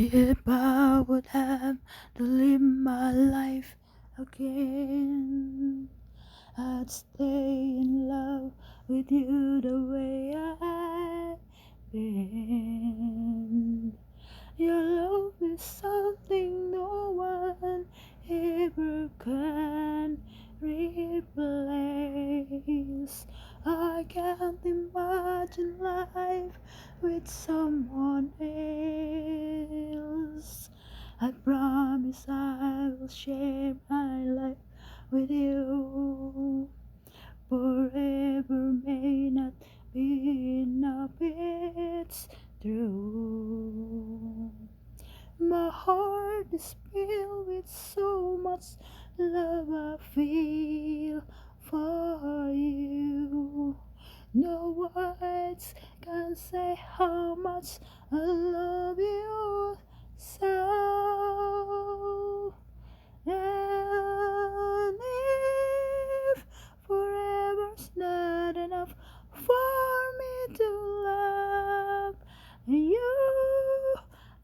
If I would have to live my life again, I'd stay in love with you the way I've been. With someone else. I promise I will share my life with you. Forever may not be enough, it's true. My heart is filled with so much love I feel for you. No words can say how much I love you so. And if forever's not enough for me to love you,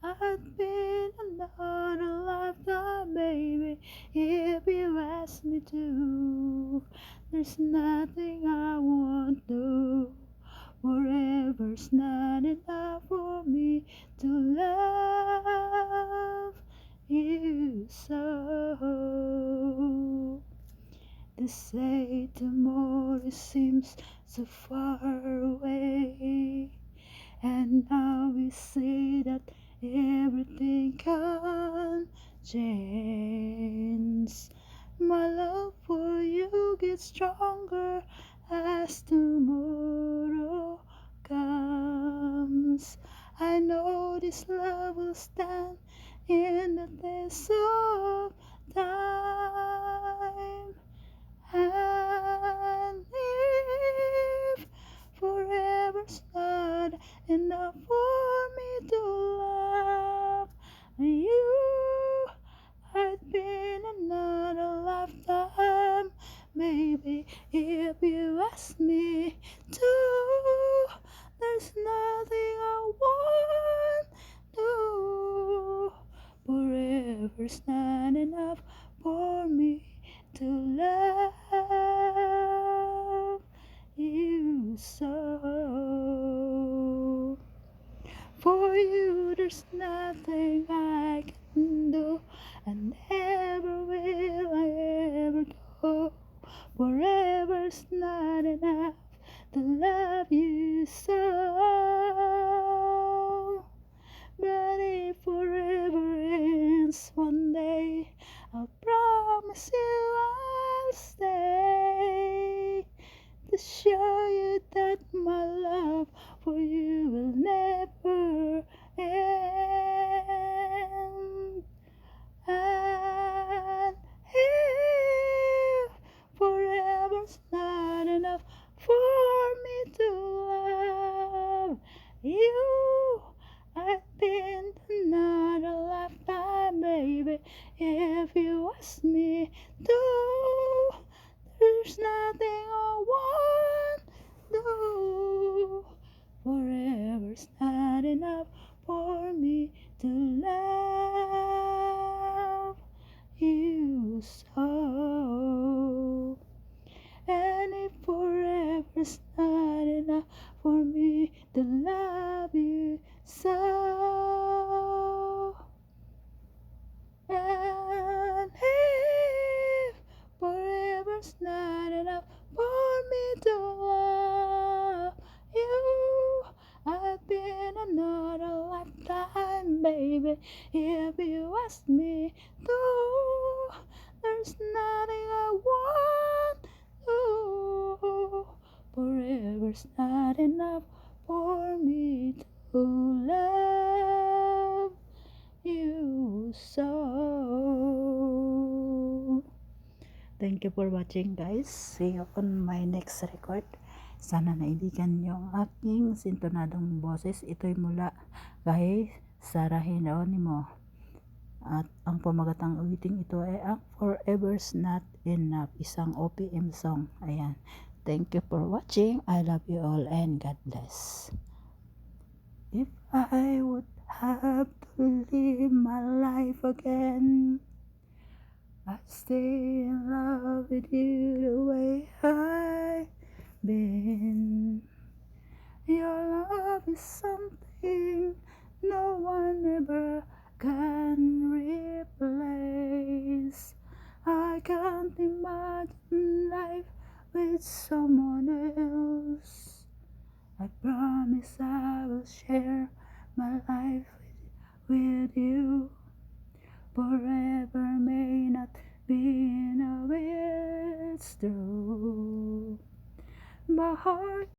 I'd been another lifetime, baby, if you ask me to. There's nothing I won't do. Forever's not enough for me to love you so. They say tomorrow seems so far away, and now we see that everything can change. My love for you gets stronger as tomorrow this love will stand in the test Forever's not enough for me to love you so. For you, there's nothing I can do, and my love for you will never end. And if forever's not enough for me to love you, I've been another lifetime, baby. If you ask me to, there's nothing I won't do. Forever's not enough for me to love you so. And if forever's not enough for me baby. If you ask me to, there's nothing I won't do. Forever's not enough for me to love you so. Thank you for watching guys. See you on my next record. Sana naibigan niyo ang aking sintonadong boses. Ito'y mula kay Sarah Hieronimo. At ang pamagatang awiting ito ay ang Forever's Not Enough, isang OPM song. Ayan. Thank you for watching. I love you all and God bless. If I would have to live my life again, I'd stay in love with you the way I've can't imagine life with someone else. I promise I will share my life with, with you. Forever may not be no it's true. My heart